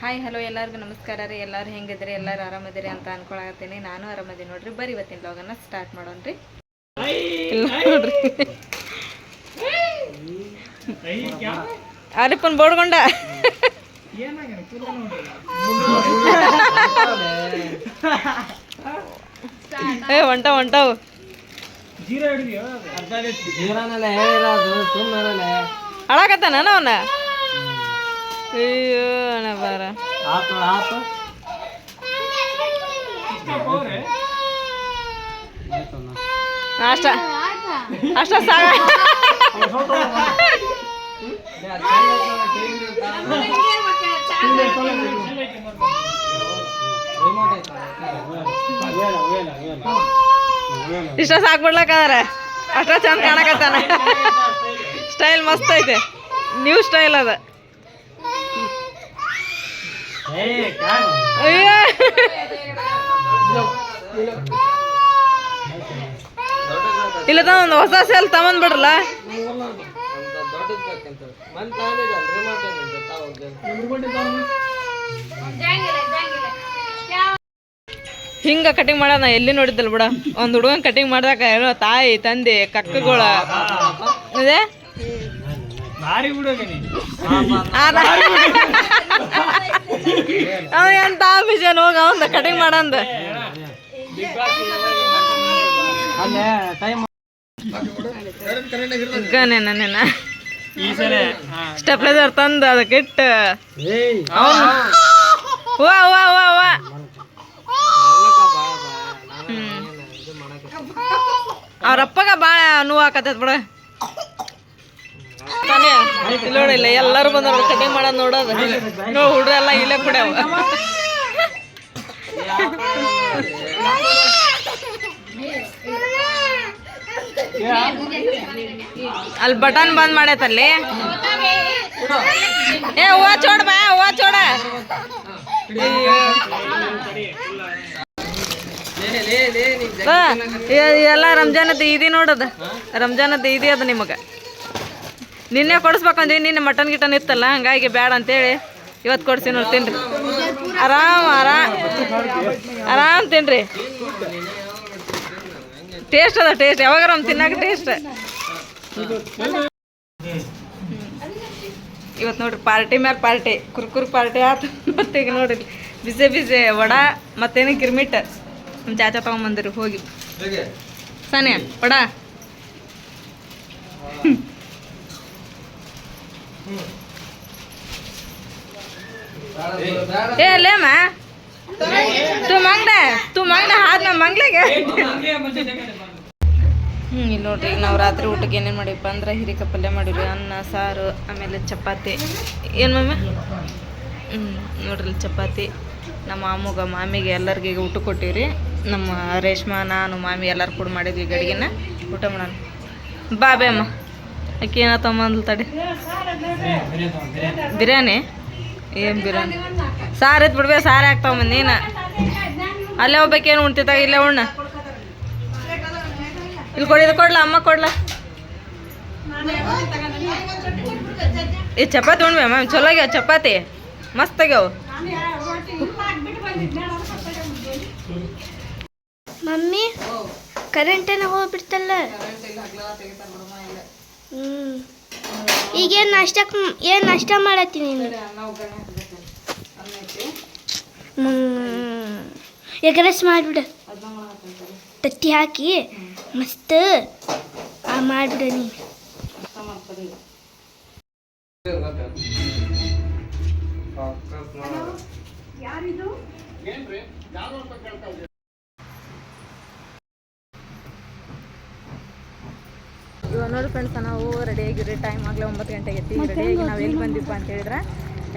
Hi hello ಎಲ್ಲರಿಗೂ ನಮಸ್ಕಾರ ರೀ. ಎಲ್ಲರೂ ಹೆಂಗಿದ್ರಿ ಎಲ್ಲರೂ ಆರಾಮದಿರಿ ಅಂತ ಅನ್ಕೊಳಕತ್ತೀನಿ. ನಾನು ಆರಾಮದೀನಿ ನೋಡ್ರಿ. ಬರ್ರಿ ಇವತ್ತಿನ ಲಾಗನ್ನ ಸ್ಟಾರ್ಟ್ ಮಾಡೋಣ್ರಿ ಇಲ್ಲ ನೋಡ್ರಿ. ಆರಿಪ್ಪನ್ ಬೋಡ್ಕೊಂಡ ಏ ಹೊಂಟ ಹೊಂಟವು ಹಾಳಾಕತ್ತಾನ ಅವನ? ಅಯ್ಯೋ ಅಣ್ಣ ಬಾರ. ಆತು ಆತು. ಅಷ್ಟ ಅಷ್ಟ ಸಾಗ ಇಷ್ಟ ಸಾಕ್ಬಿಡ್ಲಕ್ಕಾದ್ರೆ ಅಷ್ಟ ಚಂದ ಕಾಣಕತ್ತಾನೆ. ಸ್ಟೈಲ್ ಮಸ್ತ್ ಐತೆ. ನ್ಯೂ ಸ್ಟೈಲ್ ಅದ. ಇಲ್ಲ ತಮ್ಮ ಒಂದು ಹೊಸ ಸೆಲ್ ತಗೊಂಡ್ ಬಿಡ್ರಲ್ಲ ಹಿಂಗ ಕಟಿಂಗ್ ಮಾಡೋಣ, ಎಲ್ಲಿ ನೋಡಿದ್ದಲ್ಲ ಬಿಡ. ಒಂದ್ ಹುಡುಗನ್ ಕಟಿಂಗ್ ಮಾಡ್ದಾಗ ಏನೋ ತಾಯಿ, ತಂದೆ, ಕಕ್ಕಗಳ ಅದ. ಅವ ಎಂತ ಆಫೀಸನ್ ಹೋಗ ಅವಂದ ಕಟಿಂಗ್ ಮಾಡಂದ. ನೆನ ಸ್ಟೆಪ್ಲೈಸರ್ ತಂದು ಅದಕ್ಕೆ ಇಟ್ಟು. ವಾ ವಾ ವಾ ವಾ. ಅವ್ರಪ್ಪಗ ಭಾಳ ನೋವು ಆಕತ್ತೈತ್ ಬಿಡ. ತಾನೇ ಇಲ್ಲಿ ನೋಡಿಲ್ಲ ಎಲ್ಲರೂ ಬಂದವ್ರು ಕಟಿಂಗ್ ಮಾಡೋದು ನೋಡೋದು ಹುಡ್ರ ಎಲ್ಲ ಇಲ್ಲೇ ಕುಡ್ಯಾವ. ಅಲ್ಲಿ ಬಟನ್ ಬಂದ್ ಮಾಡೈತಲ್ಲಿ ಏ, ಹೂವ ಚೋಡ ಬಾ, ಹೂವ ಚೋಡ. ಎಲ್ಲ ರಂಜಾನದ ಈದಿ ನೋಡದ. ರಂಜಾನದ ಈದಿ ಅದ ನಿಮಗೆ. ನಿನ್ನೆ ಕೊಡಿಸ್ಬೇಕಂದ್ರಿ ನಿನ್ನೆ ಮಟನ್ ಗಿಟನ್ ಇತ್ತಲ್ಲ ಹಂಗಾಗಿ ಬೇಡ ಅಂತೇಳಿ ಇವತ್ತು ಕೊಡ್ಸಿ ನೋಡಿ ತಿನ್ರಿ. ಆರಾಮ್ ಆರಾಮ್. ಆರಾಮ್ ತಿನ್ರಿ. ಟೇಸ್ಟ್ ಅದ ಟೇಸ್ಟ್ ಯಾವಾಗಾರ ಒಂದು ತಿನ್ನಾಕ ಟೇಸ್ಟ್ ಇವತ್ತು ನೋಡ್ರಿ ಪಾರ್ಟಿ ಮ್ಯಾಲ ಪಾರ್ಟಿ. ಕುರ್ಕುರ್ ಪಾರ್ಟಿ ಆತು. ಮತ್ತೆ ಈಗ ನೋಡ್ರಿ ಬಿಸಿ ಬಿಸಿ ವಡ ಮತ್ತೇನು ಗಿರ್ಮಿಟ್. ನಮ್ಮ ಚಾಚಾ ತಗೊಂಬಂದಿರಿ ಹೋಗಿ? ಸಾನಿಯಾ ವಡ? ಏ ತು ತು ನಮ್ಮ ಹ್ಞೂ ಇಲ್ಲಿ ನೋಡ್ರಿ ನಾವು ರಾತ್ರಿ ಊಟಕ್ಕೆ ಏನೇನು ಮಾಡಿವಪ್ಪ ಅಂದ್ರೆ ಹಿರಿಕ ಪಲ್ಯ ಮಾಡಿವ್ರಿ ಅನ್ನ, ಸಾರು, ಆಮೇಲೆ ಚಪಾತಿ. ಏನು ಮಮ್ಮ ಹ್ಞೂ ನೋಡ್ರಿ, ಚಪಾತಿ. ನಮ್ಮ ಮಾಮೂಗ, ಮಾಮಿಗೆ ಎಲ್ಲರಿಗೆ ಊಟ ಕೊಟ್ಟಿವ್ರಿ. ನಮ್ಮ ರೇಷ್ಮಾ, ನಾನು, ಮಾಮಿ ಎಲ್ಲರೂ ಕೂಡ ಮಾಡಿದ್ವಿ ಗಡಿಗೆನ. ಊಟ ಮಾಡೋಣ. ಬಾಬೆ ಅಮ್ಮ. ಆಕೆ ಏನೋ ತಗೊಂಬಂದ್ಲು ತಡಿ. ಬಿರಿಯಾನಿ? ಏನು ಬಿರಿಯಾನಿ? ಸಾರು ಎತ್ ಬಿಡ್ಬೇಕು ಸಾರು ಹಾಕ್ತಾವ ನೀನು? ಅಲ್ಲೇ ಹೋಗ್ಬೇಕೇನು ಉಣ್ತಿತ್ತಾಗ ಇಲ್ಲೇ ಉಣ್ಣ. ಇಲ್ಲಿ ಕೊಡಿ, ಇದು ಕೊಡ್ಲ? ಅಮ್ಮ ಕೊಡ್ಲ? ಈ ಚಪಾತಿ ಉಣ್ಬೆ, ಮ್ಯಾಮ್. ಚಲೋ ಆಗ್ಯಾವ ಚಪಾತಿ. ಮಸ್ತ್ ಆಗ್ಯಾವ ಮಮ್ಮಿ ಕರೆಂಟ್ ಏನೋ ಹೋಗ್ಬಿಡ್ತಲ್ಲ. ಈಗೇನು ನಾಷ್ಟ ಏನು ನಾಷ್ಟ ಮಾಡತ್ತೀನಿ ಎಗ್ ಎಗ್ರೆಸ್ ಮಾಡಿಬಿಡು. ತತ್ತಿ ಹಾಕಿ ಮಸ್ತ್ ಆ ನೀ ಯಾರಿದು ಇವಾಗ ನೋಡಿ ಫ್ರೆಂಡ್ಸ್ ನಾವು ರೆಡಿ ಆಗಿರಿ ಟೈಮ್ ಆಗಲೇ ಒಂಬತ್ತು ಗಂಟೆ ಆಗೈತಿ ರೆಡಿಯಾಗಿ ನಾವು ಎಲ್ಲಿ ಬಂದಿಪ್ಪ ಅಂತ ಹೇಳಿದ್ರೆ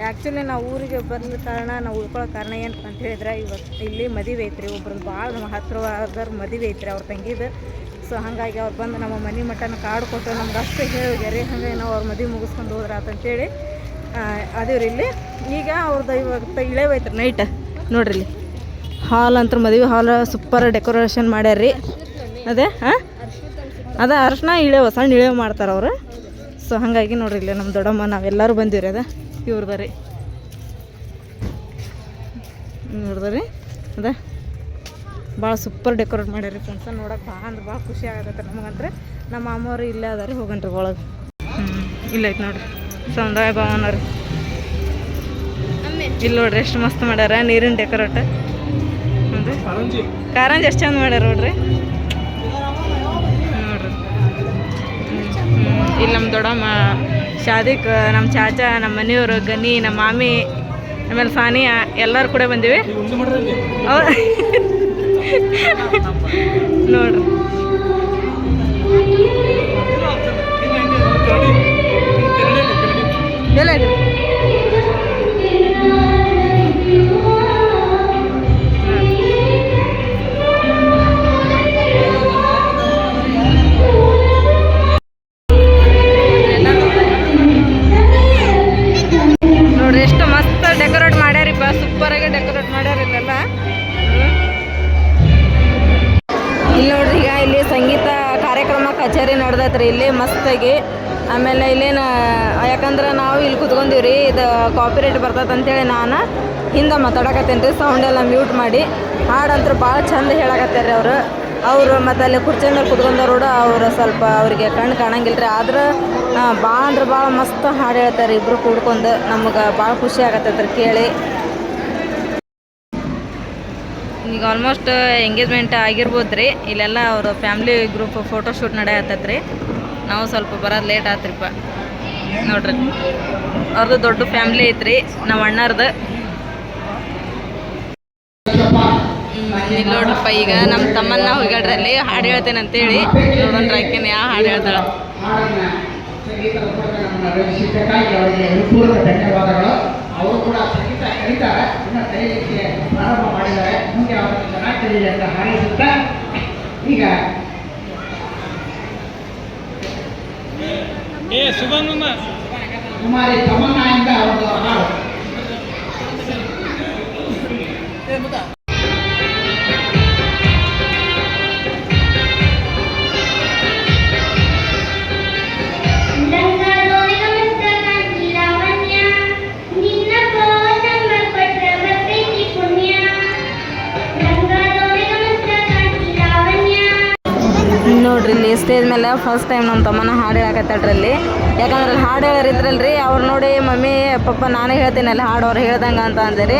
ಆ್ಯಕ್ಚುಲಿ ನಾವು ಊರಿಗೆ ಬಂದ ಕಾರಣ ನಾವು ಉಳ್ಕೊಳ್ಳೋ ಕಾರಣ ಏನು ಅಂತ ಹೇಳಿದ್ರೆ ಇವತ್ತು ಇಲ್ಲಿ ಮದುವೆ ಐತ್ರಿ ಒಬ್ರದ್ದು ಭಾಳ ನಮ್ಮ ಹತ್ರವಾದವ್ರ ಮದುವೆ ಐತ್ರಿ ಅವ್ರ ತಂಗಿದು. ಸೊ ಹಾಗಾಗಿ ಅವ್ರು ಬಂದು ನಮ್ಮ ಮನೆ ಮಟ್ಟನ ಕಾರ್ಡ್ ಕೊಟ್ಟು ನಮ್ಗೆ ಅಷ್ಟೇ ಹೇಳ್ಯಾರಿ ಹಂಗೆ ನಾವು ಅವ್ರ ಮದುವೆ ಮುಗಿಸ್ಕೊಂಡು ಹೋದ್ರ ಅಂತೇಳಿ ಅದೇವ್ರಿ ಇಲ್ಲಿ. ಈಗ ಅವ್ರದ್ದು ಇವಾಗ ಇಳೇವೈತ್ರಿ ನೈಟ್ ನೋಡ್ರಿ ಇಲ್ಲಿ. ಹಾಲ್ ಅಂತ ಮದುವೆ ಹಾಲ್ ಸೂಪರ್ ಡೆಕೋರೇಷನ್ ಮಾಡ್ಯಾರ್ರಿ. ಅದೇ ಹಾಂ? ಅದ ಅರ್ಶಿನ, ಇಳೆವ, ಸಣ್ಣ ಇಳೆವ ಮಾಡ್ತಾರೆ ಅವರು. ಸೊ ಹಾಗಾಗಿ ನೋಡ್ರಿ ಇಲ್ಲಿ ನಮ್ಮ ದೊಡ್ಡಮ್ಮ, ನಾವೆಲ್ಲರೂ ಬಂದಿವ್ರಿ ಅದ. ಇವ್ರ ರೀ ನೋಡಿದ್ರಿ ಅದ. ಭಾಳ ಸೂಪರ್ ಡೆಕೋರೇಟ್ ಮಾಡ್ಯಾರಿ ಫ್ರೆಂಡ್ಸ ನೋಡಕ್ಕೆ ಭಾಳ ಅಂದ್ರೆ ಭಾಳ ಖುಷಿ ಆಗತ್ತೆ ನಮಗಂದ್ರೆ ನಮ್ಮ ಅಮ್ಮವ್ರು ಇಲ್ಲೇ ಅದಾರಿ ಹೋಗನ್ರಿ ಒಳಗೆ. ಹ್ಞೂ ಇಲ್ಲ ಐತೆ ನೋಡ್ರಿ. ಸಮುದಾಯ ಭವನ ರೀ ಇಲ್ಲಿ ನೋಡ್ರಿ ಎಷ್ಟು ಮಸ್ತ್ ಮಾಡ್ಯಾರ, ನೀರಿನ ಡೆಕೋರೇಟ್ ಕಾರಂಜಿ ಎಷ್ಟು ಚಂದ ಮಾಡ್ಯಾರ ನೋಡ್ರಿ. ಇಲ್ಲಿ ನಮ್ಮ ದೊಡ್ಡಮ್ಮ ಶಾದಿಕ್ ನಮ್ಮ ಚಾಚಾ ನಮ್ಮ ಮನೆಯವರು ಗನಿ ನಮ್ಮ ಮಾಮಿ ಆಮೇಲೆ ಸಾನಿಯಾ ಎಲ್ಲರೂ ಕೂಡ ಬಂದೀವಿ. ನೋಡ್ರಿ. ಕಚೇರಿ ನಡೆದೈತ್ರಿ ಇಲ್ಲಿ, ಮಸ್ತಾಗಿ. ಆಮೇಲೆ ಇಲ್ಲೇನ, ಯಾಕಂದ್ರೆ ನಾವು ಇಲ್ಲಿ ಕುತ್ಕೊಂಡಿವ್ರಿ, ಇದು ಕಾಪಿರೇಟ್ ಬರ್ತೈತೆ ಅಂತೇಳಿ ನಾನು. ಹಿಂದೆ ಮಾತಾಡಕತ್ತೇನೆ ರೀ ಎಲ್ಲ ಮ್ಯೂಟ್ ಮಾಡಿ. ಹಾಡಂತೂ ಭಾಳ ಚಂದ ರೀ ಅವರು. ಅವರು ಮತ್ತು ಅಲ್ಲಿ ಕುರ್ಚಿ ಮೇಲೆ ಕುತ್ಕೊಂಡವ್ರು ಕೂಡ ಅವರು ಸ್ವಲ್ಪ ಅವರಿಗೆ ಕಣ್ಣು ಕಾಣಂಗಿಲ್ಲ ರೀ ಆದ್ರೆ ಭಾಳ ಅಂದ್ರೆ ಭಾಳ ಮಸ್ತ್ ಹಾಡು ಹೇಳ್ತಾರೆ ಇಬ್ಬರು ಕೂಡ್ಕೊಂಡು. ನಮಗೆ ಭಾಳ ಖುಷಿ ಆಗತ್ತೈತ್ರಿ ಕೇಳಿ. ಈಗ ಆಲ್ಮೋಸ್ಟ್ ಎಂಗೇಜ್ಮೆಂಟ್ ಆಗಿರ್ಬೋದು ರೀ. ಇಲ್ಲೆಲ್ಲ ಅವರು ಫ್ಯಾಮ್ಲಿ ಗ್ರೂಪ್ ಫೋಟೋ ಶೂಟ್ ನಡೆಯತ್ತೈತೆ ರೀ. ನಾವು ಸ್ವಲ್ಪ ಬರೋದು ಲೇಟ್ ಆತ್ರಿಪ್ಪ. ನೋಡ್ರಿ. ಅವ್ರದ್ದು ದೊಡ್ಡ ಫ್ಯಾಮ್ಲಿ ಐತ್ರಿ. ನಮ್ಮ ಅಣ್ಣರ್ದು. ಇಲ್ಲಿ ನೋಡ್ರಪ್ಪ, ಈಗ ನಮ್ಮ ತಮ್ಮನ್ನ ಹೋಗ್ಯಾಡ್ರಲ್ಲಿ ಹಾಡು ಹೇಳ್ತೇನೆ ಅಂತೇಳಿ. ನೋಡೋಣ ಆಕೆನ ಯಾವ ಹಾಡು ಹೇಳ್ತಾಳ. ಅವರು ಕೂಡ ಸಂಗೀತ ಕಲಿತಾರೆ. ಇನ್ನು ಅವರಿಗೆ ಚೆನ್ನಾಗಿ ಕಲಿಯಲಿ ಅಂತ ಹಾರೈಸುತ್ತಾ ಈಗ ಕುಮಾರಿ ತಮನ್ನಾಯಿಂದ ಒಂದು ಹಾಡು ಮೇಲೆ ಫಸ್ಟ್ ಟೈಮ್ ನಮ್ಮ ತಮ್ಮನ ಹಾಡು ಹೇಳಕತ್ತಾಳ್ರಿ ಅಲ್ಲಿ ಯಾಕಂದ್ರೆ ಅಲ್ಲಿ ಹಾಡು ಹೇಳಿದ್ರಲ್ರಿ ಅವ್ರು ನೋಡಿ, ಮಮ್ಮಿ, ಪಪ್ಪ, ನಾನೇ ಹೇಳ್ತೀನಿ, ಅಲ್ಲಿ ಹಾಡು ಅವ್ರು ಹೇಳ್ದಂಗೆ ಅಂತ ಅಂದಿರಿ.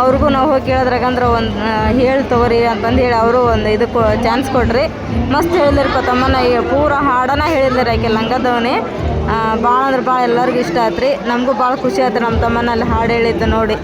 ಅವ್ರಿಗೂ ನಾವು ಹೋಗಿ ಕೇಳಿದ್ರಾಗಂದ್ರೆ ಒಂದು ಹೇಳಿ ತಗೋರಿ ಅಂತಂದು ಹೇಳಿ ಅವರು ಒಂದು ಇದಕ್ಕೆ ಚಾನ್ಸ್ ಕೊಡ್ರಿ ಮಸ್ತ್ ಹೇಳಿದ್ರಪ್ಪ ತಮ್ಮನ ಪೂರ ಹಾಡನ ಹೇಳಿದ್ರಿ ಆಕೆ, ಲಂಗದವನಿ. ಭಾಳ ಅಂದ್ರೆ ಭಾಳ ಎಲ್ಲರಿಗೂ ಇಷ್ಟ ಆತ್ರಿ. ನಮಗೂ ಭಾಳ ಖುಷಿ ಆಯ್ತು ನಮ್ಮ ತಮ್ಮನ ಅಲ್ಲಿ ಹಾಡು ಹೇಳಿದ್ದು ನೋಡಿ.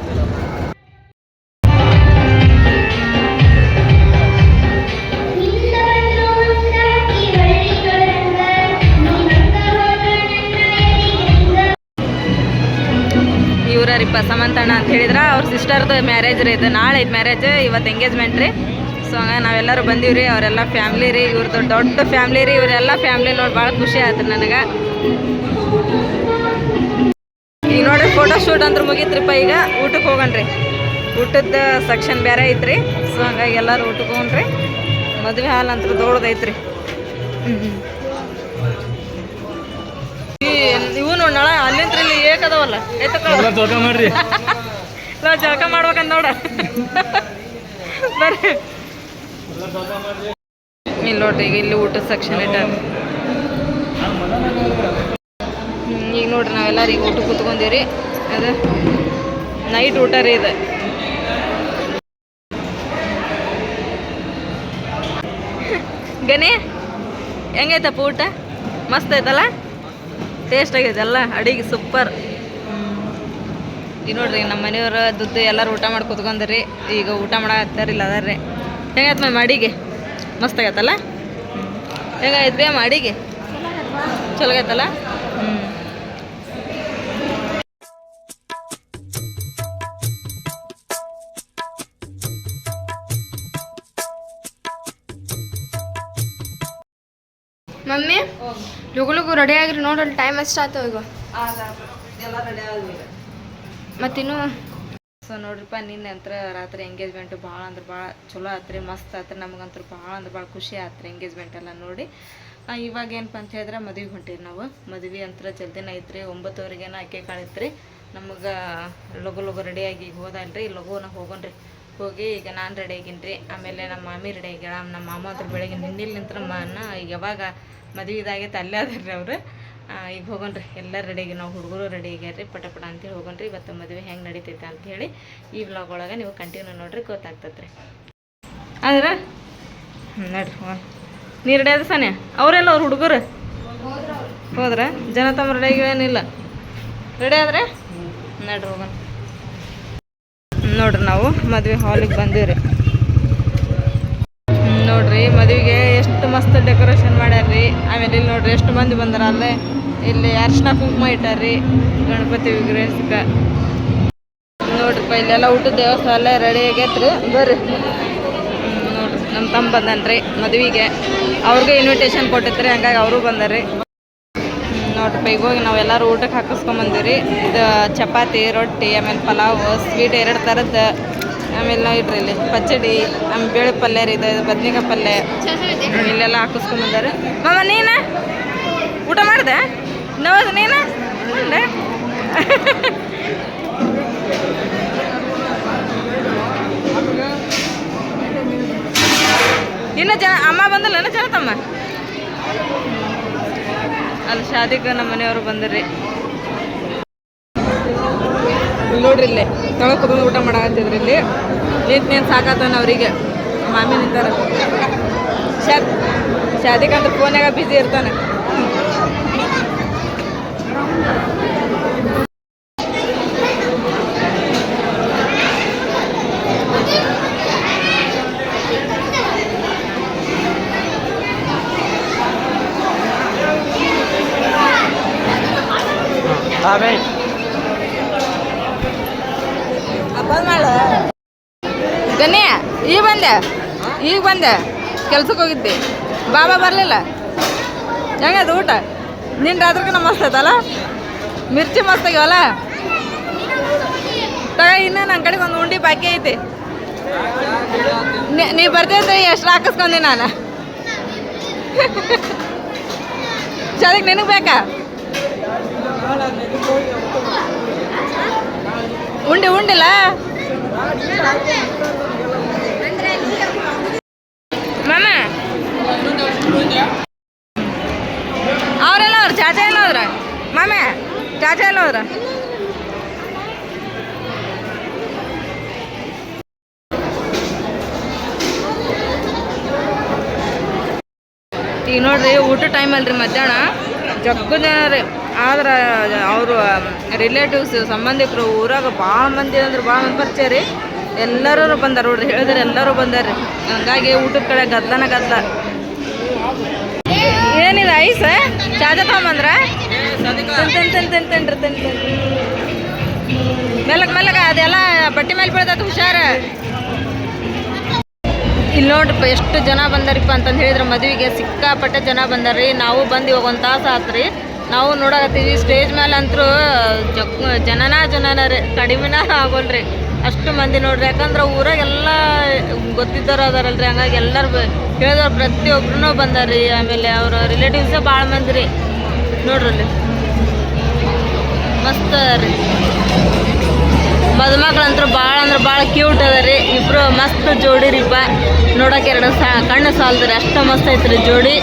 ಇವ್ರಿಪ್ಪ ಸಮಂತಣ್ಣ ಅಂತ ಹೇಳಿದ್ರ, ಅವ್ರ ಸಿಸ್ಟರ್ದು ಮ್ಯಾರೇಜ್ ರೀ ಇದು. ನಾಳೆ ಮ್ಯಾರೇಜ್ ಇವತ್ತು ಎಂಗೇಜ್ಮೆಂಟ್ ರೀ. ಸೊ ಹಂಗಾಗಿ ನಾವೆಲ್ಲರೂ ಬಂದೀವಿ ರೀ, ಅವರೆಲ್ಲ ಫ್ಯಾಮ್ಲಿ ರೀ ಇವ್ರದ್ದು ದೊಡ್ಡ ಫ್ಯಾಮ್ಲಿ ರೀ, ಇವರೆಲ್ಲ ಫ್ಯಾಮ್ಲಿ ನೋಡಿ ಭಾಳ ಖುಷಿ ಆಯ್ತು ನನಗೆ. ಈಗ ನೋಡ್ರಿ ಫೋಟೋ ಶೂಟ್ ಅಂದ್ರೆ ಮುಗೀತ್ರಿಪ್ಪ ಈಗ. ಊಟಕ್ಕೆ ಹೋಗಣ್ರಿ. ಊಟದ ಸೆಕ್ಷನ್ ಬೇರೆ ಐತ್ರಿ. ಸೊ ಹಂಗಾಗಿ ಎಲ್ಲರೂ ಊಟಕ್ಕೆ ಹೋಗ್ರಿ ಮದುವೆ ಹಾಲ್ ಅಂತ ದೊಡ್ಡದೈತ್ರಿ ಹ್ಞೂ ಇವು ಏಕದವಲ್ಲ ಎತ್ತಕೊಳ್ಳ ಜೋಕ ಮಾಡ್ರಿ. ನಾವು ಜೋಕ ಮಾಡ್ಬೇಕಂತ ನೋಡ. ಬರ್ರಿ. ಇಲ್ಲಿ ನೋಡ್ರಿ ಈಗ ಇಲ್ಲಿ ಊಟದ ಸೆಕ್ಷನ್ ಇಟ್ಟಾರ ಈಗ ನೋಡ್ರಿ ನಾವೆಲ್ಲರೂ ಈಗ ಊಟ ಕೂತ್ಕೊಂಡಿವ್ರಿ. ಅದು ನೈಟ್ ಊಟ ರೀ ಇದು. ಗಣಿ ಹೆಂಗೈತಪ್ಪ ಊಟ? ಮಸ್ತ್ ಐತಲ್ಲ? ಟೇಸ್ಟ್ ಆಗೈತೆ ಎಲ್ಲ ಅಡಿಗೆ ಸೂಪರ್ ಈಗ ನೋಡ್ರಿ, ನಮ್ಮ ಮನೆಯವ್ರ ದುಡ್ಡು ಎಲ್ಲರೂ ಊಟ ಮಾಡಿ ಕುತ್ಕೊಂಡ್ರಿ. ಈಗ ಊಟ ಮಾಡತ್ತಾರಿಲ್ಲ ಅದಾರ್ರಿ. ಹೆಂಗಾಯ್ತು ಮ್ಯಾಮ್ ಅಡಿಗೆ ಮಸ್ತ್ ಆಗತ್ತಲ್ಲ ಹೆಂಗಾಯ್ತು ಬೇ ಅಡಿಗೆ ಚಲೋ ಆಗತ್ತಲ್ಲ ಮಮ್ಮಿ, ಲಗು ಲಗು ರೆಡಿ ಆಗಿರಿ ನೋಡ್ರಿ ಟೈಮ್ ಎಷ್ಟಾಯ್ತು ಈಗ? ಎಲ್ಲ ರೆಡಿ ಆದ್ವಿ ಮತ್ತಿನ್ನು ಸೊ ನೋಡ್ರಿಪ್ಪ ನಿನ್ನೆ ಅಂತರ ರಾತ್ರಿ ಎಂಗೇಜ್ಮೆಂಟ್ ಭಾಳ ಅಂದ್ರೆ ಭಾಳ ಚಲೋ ಆತ್ರಿ, ಮಸ್ತ್ ಆತ್ರಿ, ನಮಗಂತೂ ಭಾಳ ಅಂದ್ರೆ ಭಾಳ ಖುಷಿ ಆತ್ರಿ ಎಂಗೇಜ್ಮೆಂಟ್ ಎಲ್ಲ ನೋಡಿ. ಇವಾಗ ಏನಪ್ಪ ಅಂತ ಹೇಳಿದ್ರೆ ಮದುವೆ ಹೊಂಟೀವಿ ನಾವು. ಮದುವೆ ಅಂತರ ಜಲ್ದಿನ ಐತ್ರಿ, ಒಂಬತ್ತುವರೆಗೇನ ಆಕೆ ಕಾಳಿತ್ರಿ. ನಮಗೆ ಲಗು ಲಗು ರೆಡಿಯಾಗಿ ಹೋದಲ್ರಿ ಲಘುನ ಹೋಗೋಣ್ರಿ. ಹೋಗಿ ಈಗ ನಾನು ರೆಡಿ ಆಗಿನ್ರಿ, ಆಮೇಲೆ ನಮ್ಮ ಮಾಮಿ ರೆಡಿ ಆಗ್ಯಾಳ ನಮ್ಮ ಮಾಮ ಅದ್ರ ಬೆಳಗ್ಗೆ ನಿಂತ್ರ ಮಾನ ಈಗ ಯಾವಾಗ ಮದುವೆ ಇದಾಗೈತೆ ಅಲ್ಲೇ ಅದಾರ್ರಿ ಅವರು. ಈಗ ಹೋಗೋಣ್ರಿ. ಎಲ್ಲ ರೆಡಿಗೆ ನಾವು ಹುಡುಗರು ರೆಡಿ ಆಗ್ಯಾರ್ರಿ. ಪಟ ಪಟ ಅಂತೇಳಿ ರೀ ಇವತ್ತು ಮದುವೆ ಹೆಂಗೆ ನಡೀತೈತೆ ಹೇಳಿ ಈ ಬ್ಲಾಗ್ ಒಳಗೆ ನೀವು ಕಂಟಿನ್ಯೂ ನೋಡ್ರಿ ಗೊತ್ತಾಗ್ತೈತೆ ರೀ ಆದ್ರೆ ನಡ್ರಿ ಹೋಗೋಣ. ನೀ ರೆಡಿ ಆದ್ರೆ ಸಾನೆ ಅವರೆಲ್ಲ ಅವ್ರ ಹುಡುಗರು? ಹೋದ್ರ? ಜನ ತಮ್ಮ ರೆಡಿ ಆಗಿವೇನಿಲ್ಲ ರೆಡಿ ಆದ್ರೆ? ನೋಡ್ರಿ ಹೋಗೋಣ. ನೋಡ್ರಿ ನಾವು ಮದುವೆ ಹಾಲಿಗೆ ಬಂದೀವಿ ನೋಡ್ರಿ ಮದುವೆಗೆ ಎಷ್ಟು ಮಸ್ತ್ ಡೆಕೋರೇಷನ್ ಮಾಡ್ಯಾರ್ರಿ. ಆಮೇಲೆ ಇಲ್ಲಿ ನೋಡ್ರಿ ಎಷ್ಟು ಮಂದಿ ಬಂದ್ರ ಅಲ್ಲೇ. ಇಲ್ಲಿ ಅರ್ಶಿನ ಕುಂಕುಮ ಇಟ್ಟಾರ್ರಿ ಗಣಪತಿ ವಿಗ್ರಹಕ್ಕೆ ನೋಡ್ರಿಪ್ಪ, ಇಲ್ಲೆಲ್ಲ ಊಟದ ದೇವಸ್ಥಾನ ಅಲ್ಲೇ ರೆಡಿ ಆಗೈತ್ರಿ. ಬರ್ರಿ. ನೋಡ್ರಿ ನಮ್ಮ ತಮ್ಮ ಬಂದನ್ರಿ ಮದುವೆಗೆ. ಅವ್ರಿಗೆ ಇನ್ವಿಟೇಷನ್ ಕೊಟ್ಟಿತ್ರಿ, ಹಂಗಾಗಿ ಅವರು ಬಂದಾರ್ರಿ. ನೋಡ್ರಿ ನೋಡ್ರಿಪ್ಪ, ಈಗ ಹೋಗಿ ನಾವೆಲ್ಲರೂ ಊಟಕ್ಕೆ ಹಾಕಿಸ್ಕೊಂಬಂದಿವ್ರಿ ಇದು ಚಪಾತಿ, ರೊಟ್ಟಿ, ಆಮೇಲೆ ಪಲಾವ್ ಸ್ವೀಟ್ ಎರಡು ಥರದ್ದು ಆಮೇಲೆ ಇಡ್ರಿ ಇಲ್ಲಿ ಪಚ್ಚಡಿ, ಆಮೇಲೆ ಬೇಳೆ ಪಲ್ಯ ರೀ ಇದು ಬದ್ನಿಕಾಯಿ ಪಲ್ಯ. ಇಲ್ಲೆಲ್ಲ ಹಾಕಿಸ್ಕೊಂಬಂದಾರೆ ಮಾಮ, ನೀನ? ಊಟ ಮಾಡಿದೆ? ನವದು ನೀನ? ಉಂಡೆ? ಇನ್ನು ಜನ, ಅಮ್ಮ ಬಂದಲ್ಲ ಜನ ತಮ್ಮ? ಅಲ್ಲಿ ಶಾದಿಗೆ ನಮ್ಮ ಮನೆಯವರು ಬಂದ್ರಿ. ನೋಡ್ರಿ ಇಲ್ಲಿ. ತೊಳಗೆ ಕುತ್ಕೊಂಡು ಊಟ ಮಾಡಾಕತ್ತಿದ್ರಲ್ಲಿ. ನಿಂತು ನಿಂತು ಸಾಕಾತನ ಅವರಿಗೆ. ಮಾಮಿ ನಿಂತಾರ ಶಾದಿಕಂತ ಫೋನ್ಯಾಗ ಬಿಜಿ ಇರ್ತಾನೆ ಆಮೇಲೆ ಬಂದ್ ಮಾಡ ಗಣ್ಯ ಈಗ ಬಂದೆ ಈಗ ಬಂದೆ ಕೆಲ್ಸಕ್ಕೆ ಹೋಗಿದ್ದೆ. ಬಾಬಾ ಬರಲಿಲ್ಲ. ಹೆಂಗದು ಊಟ? ನಿನ್ನ ರಾತ್ರಿಗೂ ಮಸ್ತ್ ಐತಲ್ಲ? ಮಿರ್ಚಿ ಮಸ್ತ್ ಆಗ್ಯಾವಲ್ಲ? ತಗ, ಇನ್ನೂ ನನ್ನ ಕಡೆಗೆ ಒಂದು ಉಂಡಿ ಬಾಕಿ ಐತಿ. ನೀ- ಬರ್ತೀವಿ ಎಷ್ಟು ಹಾಕಿಸ್ಕೊಂಡಿ ನಾನು? ಚದಕ್ಕೆ ನಿನಗೆ ಬೇಕಾ? ಉಂಡಿ ಉಂಡಿಲ್ಲ ಮಾಮ. ಅವರೆಲ್ಲ ಅವ್ರು ಚಾಚಾ ಎಲ್ಲ ಹೋದ್ರ ಮಾಮ, ಚಾಚಾ ಎಲ್ಲ ಹೋದ್ರ ಈಗ ನೋಡ್ರಿ ಊಟ ಟೈಮ್ ಅಲ್ರಿ ಮಧ್ಯಾಹ್ನ. ಜಗ್ಗು ಜನ ರೀ ಆದ್ರೆ ಅವರು ರಿಲೇಟಿವ್ಸ್ ಸಂಬಂಧಿಕರು, ಊರಾಗ ಭಾಳ ಮಂದಿ ಅಂದ್ರೆ ಭಾಳ ಮಂದಿ ಪರಿಚಯ ರೀ. ಎಲ್ಲರೂ ಬಂದಾರ ನೋಡ್ರಿ, ಹೇಳಿದ್ರೆ ಎಲ್ಲರೂ ಬಂದಾರ್ರಿ ಹಂಗಾಗಿ ಊಟದ ಕಡೆ ಗದ್ದನ ಗದ್ದ. ಏನಿದೆ, ಐಸ್ ಚಾಜ ತಗೊಂಬಂದ್ರ? ತಿನ್ ತಿನ್ ತಿನ್ ತಿನ್, ತಿನ್ರಿ, ತಿನ್ ತಿನ್ ಮೆಲ್ಲಗ ಅದೆಲ್ಲ ಬಟ್ಟೆ ಮೇಲೆ ಬೀಳ್ತೈತೆ ಹುಷಾರ. ಇಲ್ಲಿ ನೋಡ್ರಿಪ್ಪ, ಎಷ್ಟು ಜನ ಬಂದಾರಿಪ್ಪ ಅಂತಂದು ಹೇಳಿದ್ರೆ ಮದುವೆಗೆ ಸಿಕ್ಕಾಪಟ್ಟೆ ಜನ ಬಂದಾರ್ರಿ. ನಾವು ಬಂದು ಇವಾಗ ಒಂದು ತಾಸು ಆತ್ರಿ. ನಾವು ನೋಡಕತ್ತೀವಿ, ಸ್ಟೇಜ್ ಮೇಲೆ ಅಂತರೂ ಜನನ ಜನನ ರೀ, ಕಡಿಮೆನ ಆಗೋಲ್ರಿ. ಅಷ್ಟು ಮಂದಿ ನೋಡ್ರಿ. ಯಾಕಂದ್ರೆ ಊರಾಗೆಲ್ಲ ಗೊತ್ತಿದ್ದವ್ರು ಅದಾರಲ್ರಿ. ಹಂಗಾಗಿ ಎಲ್ಲರೂ ಹೇಳಿದವ್ರು ಪ್ರತಿಯೊಬ್ರು ಬಂದಾರ್ರಿ. ಆಮೇಲೆ ಅವ್ರ ರಿಲೇಟಿವ್ಸೇ ಭಾಳ ಮಂದಿ ರೀ. ನೋಡ್ರಲ್ಲಿ ಮಸ್ತ್ ರೀ ಮದುಮಕ್ಳಂತೂ ಭಾಳ ಅಂದ್ರೆ ಭಾಳ ಕ್ಯೂಟ್ ಅದ ರೀ ಇಬ್ರು ಮಸ್ತ್ ಜೋಡಿ ರೀಪ ನೋಡಕ್ಕೆ ಎರಡು ಸಾ ಕಣ್ಣು ಸಾಲ್ದ್ರಿ. ಅಷ್ಟು ಮಸ್ತ್ ಐತ್ರಿ ಜೋಡಿ.